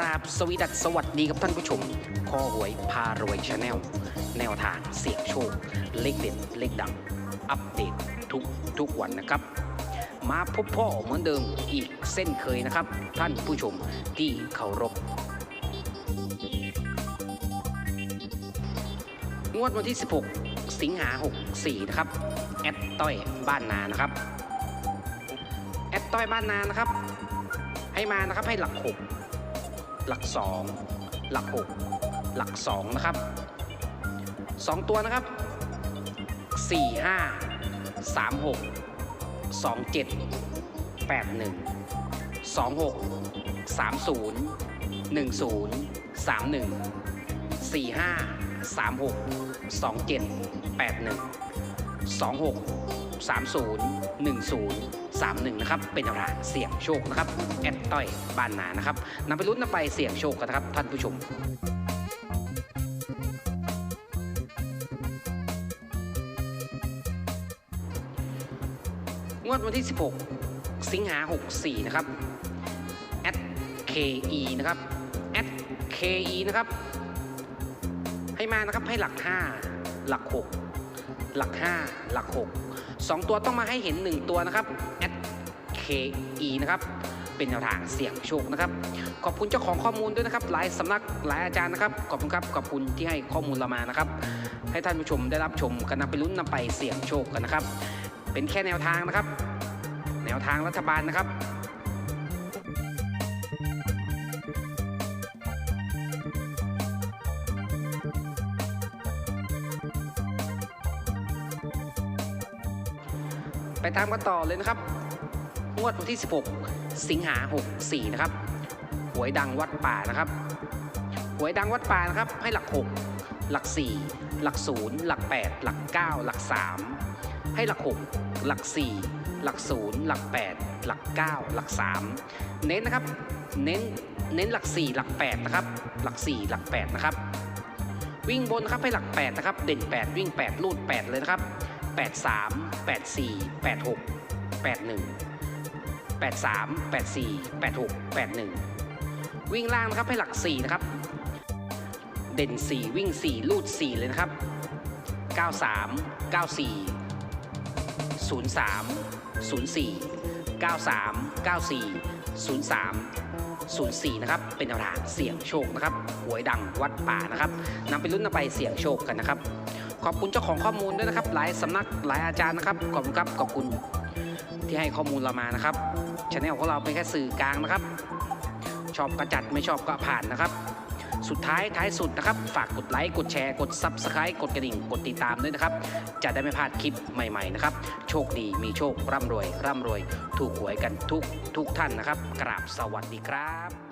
ราบสวีดัสสวัสดีครับท่านผู้ชม ข้อหวยพารวยชาแนล แนวทางเสี่ยงโชค เลขเด็ด เลขดัง อัปเดตทุกทุกวันนะครับ มาพบพ่อเหมือนเดิมอีกเส้นเคยนะครับ ท่านผู้ชมที่เคารพงวดวันที่ 16 สิงหา 64 นะครับ แอดต้อยบ้านนานะครับ แอดต้อยบ้านนานะครับ ให้มานะครับให้หลัก 6 หลัก 2 หลัก 6 หลัก 2 นะครับ 2 ตัวนะครับ 4 5 3 6 2 7 8 1 2 6 3 0 1 0 3 1 4 5 3 6 2 7 8 1 2 6 3 0 1 0 3 1 นะครับ เป็นแนวทางเสี่ยงโชคนะครับ แอดต้อยบ้านนานะครับนำไปลุ้นนำไปเสี่ยงโชคกันนะครับ ท่านผู้ชมงวดวันที่ 16 สิงหา 64 นะครับ at ke นะครับ at ke นะครับ ให้มานะครับ ให้หลัก 5 หลัก 6 หลัก 5 หลัก 6 2 ตัวต้องมาให้เห็น 1 ตัวนะครับ at ke นะครับเป็นแนวทางเสี่ยงโชคนะครับ ขอบคุณเจ้าของข้อมูลด้วยนะครับ หลายสำนักหลายอาจารย์นะครับ ขอบคุณครับ ขอบคุณที่ให้ข้อมูลเรามานะครับ ให้ท่านผู้ชมได้รับชมกันนำไปลุ้นนำไปเสี่ยงโชคกันนะครับ เป็นแค่แนวทางนะครับ แนวทางรัฐบาลนะครับ ไปตามกันต่อเลยนะครับ งวดวันที่ 16 สิงหา 64 นะครับ หวยดังวัดป่านะครับ หวยดังวัดป่านะครับ ให้หลัก 6 หลัก 4 หลัก 0 หลัก 8 หลัก 9 หลัก 3 ให้หลัก 6 หลัก 4 หลัก 0 หลัก 8 หลัก 9 หลัก 3 เน้นนะครับ เน้น เน้นหลัก 4 หลัก 8 นะครับ หลัก 4 หลัก 8 นะครับ วิ่งบนครับให้หลัก 8 นะครับ เด่น 8 วิ่ง8รูด 8 เลยนะครับ 83 84 86 81 83 84 86 81 วิ่งล่างนะครับให้หลัก 4 นะครับ เด่น 4 วิ่ง 4 ลูด 4 เลยนะครับ 93 94 03 04 93 94 03 04 นะครับ เป็นแนวทางเสี่ยงโชคนะครับ หวยดังวัดป่านะครับนำไปลุ้นนำไปเสี่ยงโชคกันนะครับ ขอบคุณเจ้าของข้อมูลด้วยนะครับ หลายสำนักหลายอาจารย์นะครับขอบคุณครับขอบคุณที่ให้ข้อมูลเรามานะครับช anel ของเราเป็นแค่สื่อกลางนะครับ ชอบกระจัดไม่ชอบก็ผ่านนะครับ สุดท้ายท้ายสุดนะครับ ฝากกดไลค์กดแชร์กด Subscribe กดกระดิ่งกดติดตามด้วยนะครับ จะได้ไม่พลาดคลิปใหม่ๆนะครับ โชคดีมีโชคร่ำรวย ร่ำรวย ถูกหวยกันทุกทุกท่านนะครับ กราบสวัสดีครับ